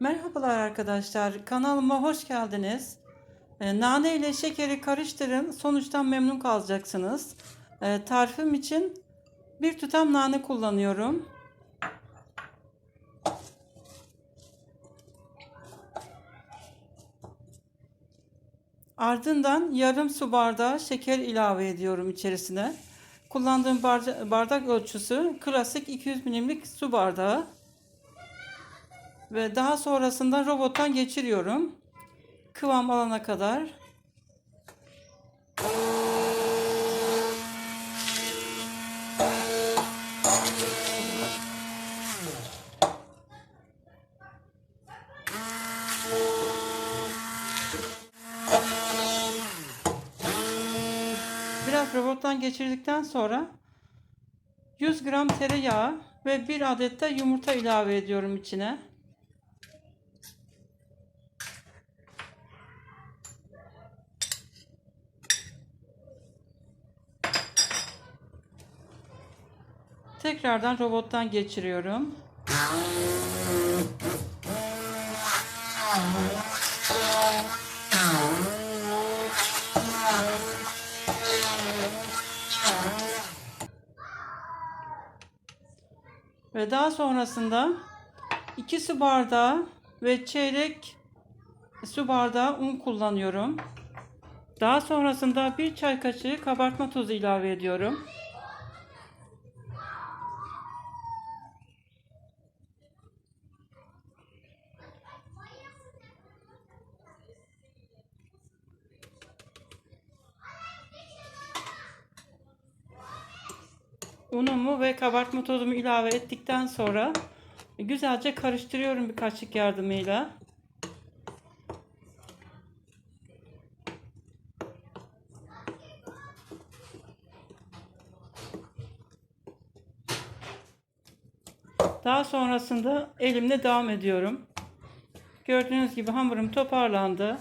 Merhabalar arkadaşlar, kanalıma hoş geldiniz. Ee, nane ile şekeri karıştırın, sonuçtan memnun kalacaksınız. Ee, tarifim için bir tutam nane kullanıyorum. Ardından yarım su bardağı şeker ilave ediyorum içerisine. Kullandığım bardak ölçüsü klasik 200 milimlik su bardağı. Ve daha sonrasında robottan geçiriyorum. Kıvam alana kadar. Biraz robottan geçirdikten sonra 100 gram tereyağı ve bir adet de yumurta ilave ediyorum içine. Tekrardan robottan geçiriyorum. Ve daha sonrasında 2 su bardağı ve çeyrek su bardağı un kullanıyorum. Daha sonrasında bir çay kaşığı kabartma tozu ilave ediyorum. Unumu ve kabartma tozumu ilave ettikten sonra güzelce karıştırıyorum bir kaşık yardımıyla. Daha sonrasında elimle devam ediyorum. Gördüğünüz gibi hamurum toparlandı.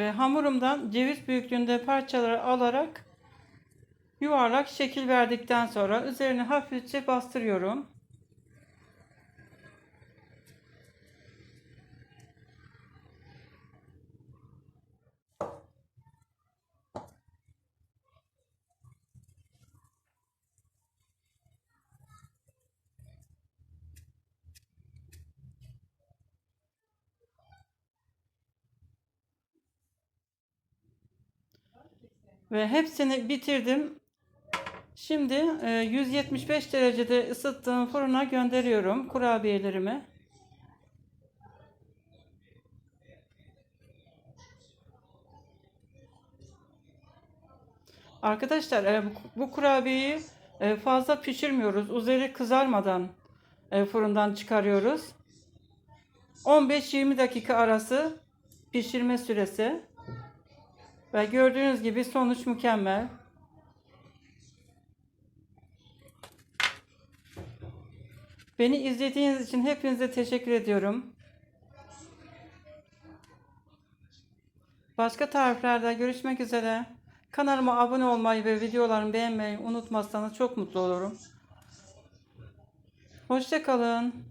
Ve hamurumdan ceviz büyüklüğünde parçalar alarak yuvarlak şekil verdikten sonra üzerine hafifçe bastırıyorum. Ve hepsini bitirdim. Şimdi e, 175 derecede ısıttığım fırına gönderiyorum kurabiyelerimi. Arkadaşlar e, bu, kurabiyeyi e, fazla pişirmiyoruz. Üzeri kızarmadan e, fırından çıkarıyoruz. 15-20 dakika arası pişirme süresi. Ve gördüğünüz gibi sonuç mükemmel. Beni izlediğiniz için hepinize teşekkür ediyorum. Başka tariflerde görüşmek üzere. Kanalıma abone olmayı ve videolarımı beğenmeyi unutmazsanız çok mutlu olurum. Hoşçakalın.